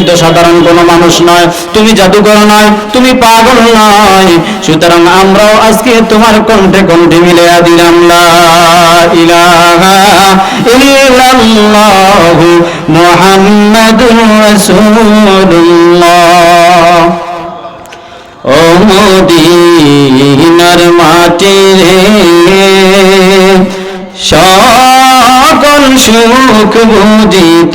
তুমি তো সাধারণ কোনো মানুষ নয়, তুমি জাদুকর নয়, তুমি পাগল নয়। সুতরাং আমরাও আজকে তোমার কণ্ঠে কণ্ঠে মিলে দিলাম ইল্লাল্লাহু ও মাটি রে, সকল সুখ বুঝিত।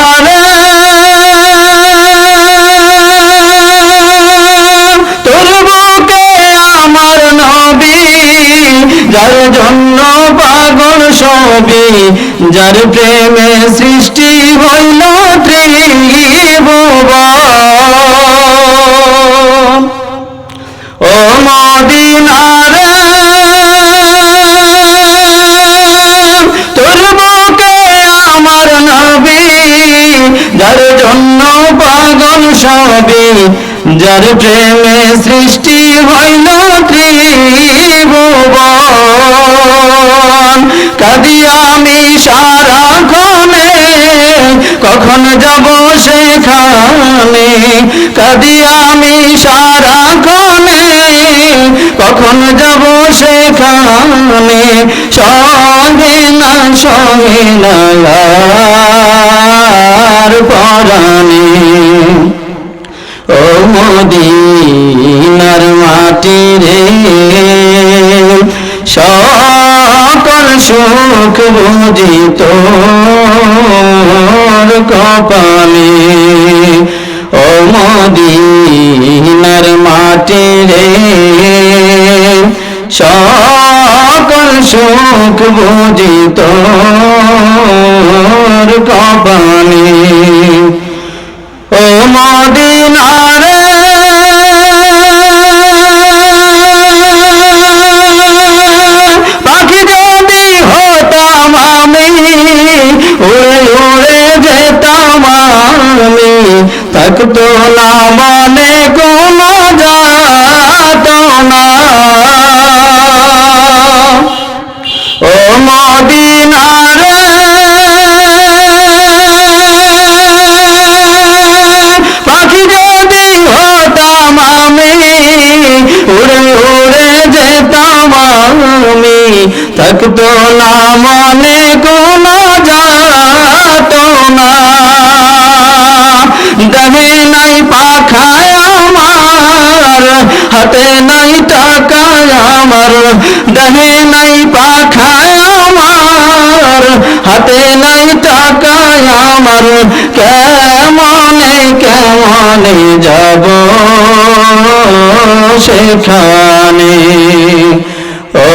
যার প্রেমে সৃষ্টি হইল ত্রিভুবন ও মদিনারে তোর বুকে আমার নবী, যার জন্য পাগল সবই, যার প্রেমে সৃষ্টি হইল ত্রিভুবন কাদি আমি সারা ক্ষণে কখন যাব সেখানে? কাদি আমি সারা ক্ষণে কখন যাব সেখানে? সঙ্গে না সঙ্গে না পরাণে। ও মদিনার মাটি রে সুখ বুঝিত কপালে ও মদিনার মাটি রে সকল সুখ বুঝিত কপালে ও মদিনারে থাকতো না দেহে নাই পাখায় আমার, হাতে নাই টাকা আমার। কেমনে কেমনে যাব সেখানে? ও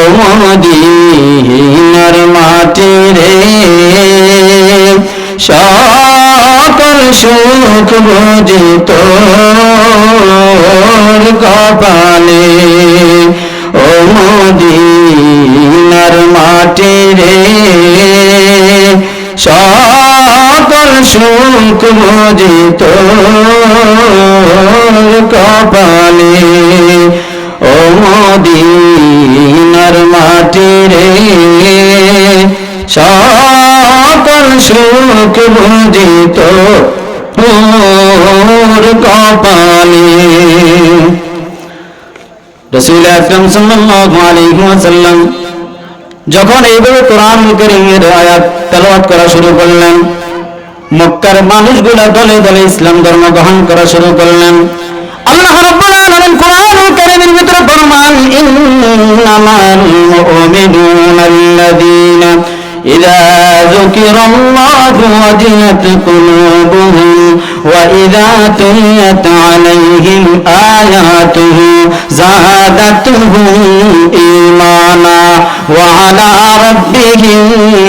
মদিনার মাটি রে, সকল সুখ বুঝিত কপালে। বন্দিত তোর কপালে। রসুল আকরাম সাল্লাল্লাহু আলাইহি ওয়াসাল্লাম যখন এইভাবে কোরআন করিমের আয়াত তেলাওয়াত করা শুরু করলেন, মক্কার মানুষগুলা দলে দলে ইসলাম ধর্ম গ্রহণ করা শুরু করলেন। আল্লাহ রাব্বুল আলামিন কোরআন কারীমের ভিতরে ফরমান, ইন্নামাল মুমিনুনা ইযা ذكر الله وجلت قلوبهم وإذا تليت عليهم آياته زادتهم إيمانا وعلى ربهم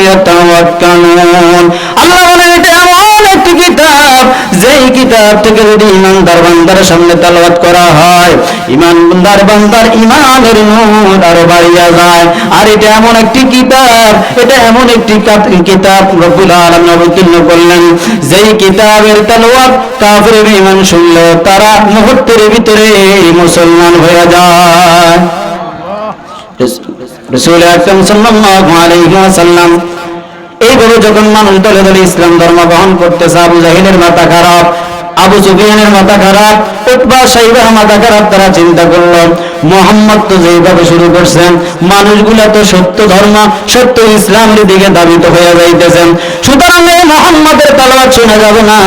يتوكلون আল্লাহ বলেন এটা এমন একটি কিতাব যেই কিতাব থেকে যদি ইমানদার বান্দার সামনে তেলাওয়াত করা হয় ইমানদার বান্দার ইমানের নূর আরও বাড়িয়া যায়। আর এটা এমন একটি কিতাব, এটা এমন একটি কিতাব, রব্বুল আলামিন অবতীর্ণ করলেন। যেই কিতাবের তেলাওয়াত কাফির ইমান শুনলে, তারা মুহূর্তের ভিতরে মুসলমান হয়ে যায়। রসুল আকরম সাল্লাল্লাহু আলাইহি ওয়াসাল্লাম এইভাবে যখন মানুষ দলে দলে ইসলাম ধর্ম গ্রহণ করতেছে, আবু জাহিলের মাথা খারাপ। আবু সুফিয়ানের মাথা খারাপ, উতবা সাইবার মাথা খারাপ তারা চিন্তা করল। মোহাম্মদ তো যেভাবে শুরু করছেন, মানুষগুলা তো সত্য ধর্ম, সত্য ইসলামের দিকে দাবিত হয়ে যাইতেছেন। সুতরাং এই মোহাম্মদের তালাবাদ শোনা যাবে না।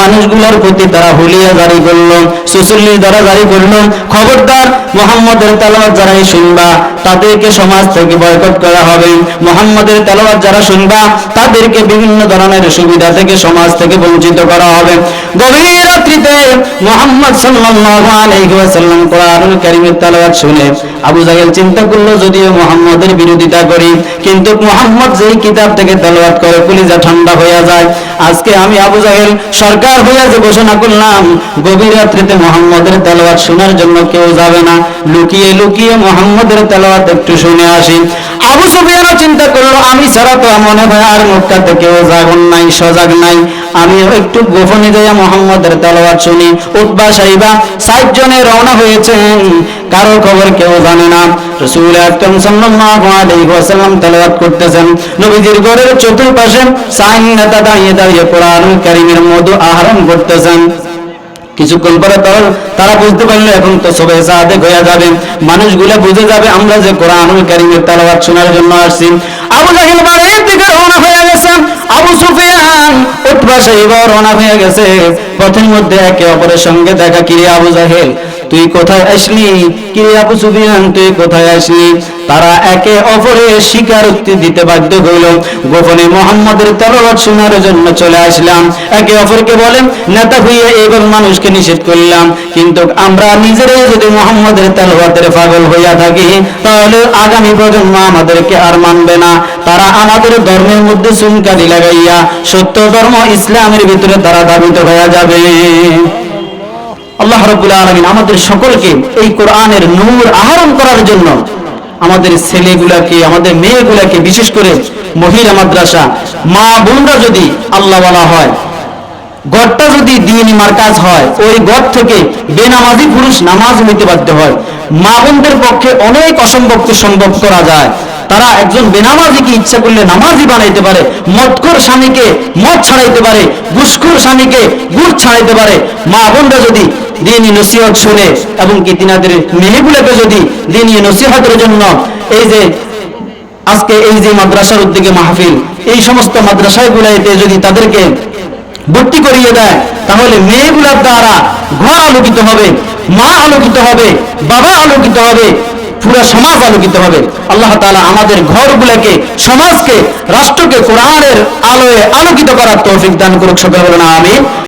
মানুষগুলোর প্রতি তারা হুলিয়া জারি করল সুসুল্লি দ্বারা জারি করল। খবরদার, মোহাম্মদের তালাবাদ যারাই শুনবা, তাদেরকে সমাজ থেকে বয়কট করা হবে। মোহাম্মদের তেলাওয়াত যারা শুনবা, তাদেরকে বিভিন্ন ধরনের সুবিধা থেকে সমাজ থেকে বঞ্চিত করা হবে। গভীর سیرت রাত্রিতে মোহাম্মদ সাল্লাল্লাহু আলাইহি ওয়াসাল্লাম কোরআনুল কারীমের তেলাওয়াত শুনে আবু জাহেল চিন্তা করল, যদিও মোহাম্মদের বিরোধিতা করি, কিন্তু মোহাম্মদ যেই কিতাব থেকে তেলাওয়াত করে কলিজা ঠান্ডা হয়ে যায়। আজকে আমি আবু জাহেল সরকার হয়ে যে ঘোষণা করলাম, গভীর রাত্রিতে মোহাম্মদের তেলাওয়াত শোনার জন্য কেউ যাবে না। লুকিয়ে লুকিয়ে মোহাম্মদের তেলাওয়াত একটু শুনে আসি। আবু সুফিয়ানও চিন্তা করল, আমি ছাড়া তো মনে হয়, আর মুখটাতে কেউ জাগন নাই, সজাগ নাই। আমি একটু গোপনে যাইয়া মোহাম্মদের তেলাওয়াত শুনি উতবা সাইবা, ষাট জনে রওনা হয়েছেন কারও খবর কেউ জানে না। রসুল সাল্লাল্লাহু আলাইহি ওয়াসাল্লাম করতেছেন। নবীজির ঘরের চতুর্পাশে সাইন নেতা দাঁড়িয়ে দাঁড়িয়ে কোরআনুল কারীমের মধু আহরণ করতেছেন। কিছুক্ষণ পরে তারা তারা বুঝতে পারল, এখন তো সবে সাথে হয়ে যাবে। মানুষগুলো বুঝে যাবে আমরা যে কোরআনুল কারীমের তেলাওয়াত শোনার জন্য আসছি। আবু জাহিল বাড়ির দিকে রওনা হয়ে গেছে আবু সুফিয়ান সাহেব রওনা হয়ে গেছে। পথের মধ্যে একে অপরের সঙ্গে দেখা কিরিয়া আবু জাহেল? তুই কোথায় আসলি? কিরে আবু সুফিয়ান, তুই কোথায় আসলি? তারা একে অপরের স্বীকারোক্তি দিতে বাধ্য হইল গোপনে মোহাম্মদের তেলাওয়াত শোনার জন্য চলে আসলাম। একে অপরকে বলেন, নেতা হইয়া এবার মানুষকে নিষেধ করলাম। কিন্তু আমরা নিজেরাই যদি মোহাম্মদের তেলাওয়াতের পাগল হইয়া থাকি, তাহলে আগামী প্রজন্ম আমাদেরকে আর মানবে না। তারা আমাদের ধর্মের মধ্যে চুনকালি লাগাইয়া সত্য ধর্ম ইসলামের ভিতরে তারা দাবিত হয়ে যাবে। আল্লাহ রবুল আলমিন আমাদের সকলকে এই কোরআনের নূর আহরণ করার জন্য আমাদের ছেলেগুলাকে, আমাদের মেয়েগুলাকে, বিশেষ করে মহিলা মাদ্রাসা, মা বোনরা যদি আল্লাহ হয়, গড়টা যদি দিন মার্কাজ হয়, ওই গড় থেকে বেনামাজি পুরুষ নামাজ হইতে বাধ্য হয়। মা পক্ষে অনেক অসম্ভবকে সম্ভব করা যায়। তারা একজন বেনামাজিকে ইচ্ছা করলে নামাজি বানাইতে পারে মদকর স্বামীকে মদ ছাড়াইতে পারে, ঘুষখোর স্বামীকে ঘুষ ছাড়াইতে পারে। মা বোনরা যদি দিনই নসিহত শুনে এবং কি তিনাদের মেয়েগুলোকে যদি দিনই নসিহতের জন্য এই যে আজকে এই যে মাদ্রাসার উদ্যোগে মাহফিল, এই সমস্ত মাদ্রাসাগুলাইতে যদি তাদেরকে ভর্তি করিয়ে দেয়, তাহলে মেয়েগুলোর দ্বারা ঘর আলোকিত হবে। মা আলোকিত হবে, বাবা আলোকিত হবে, পুরো সমাজ আলোকিত হবে। আল্লাহ তালা আমাদের ঘরগুলোকে, সমাজকে, রাষ্ট্রকে, কোরআনের আলোয় আলোকিত করার তৌফিক দান করুক সকলে বলেন, আমিন।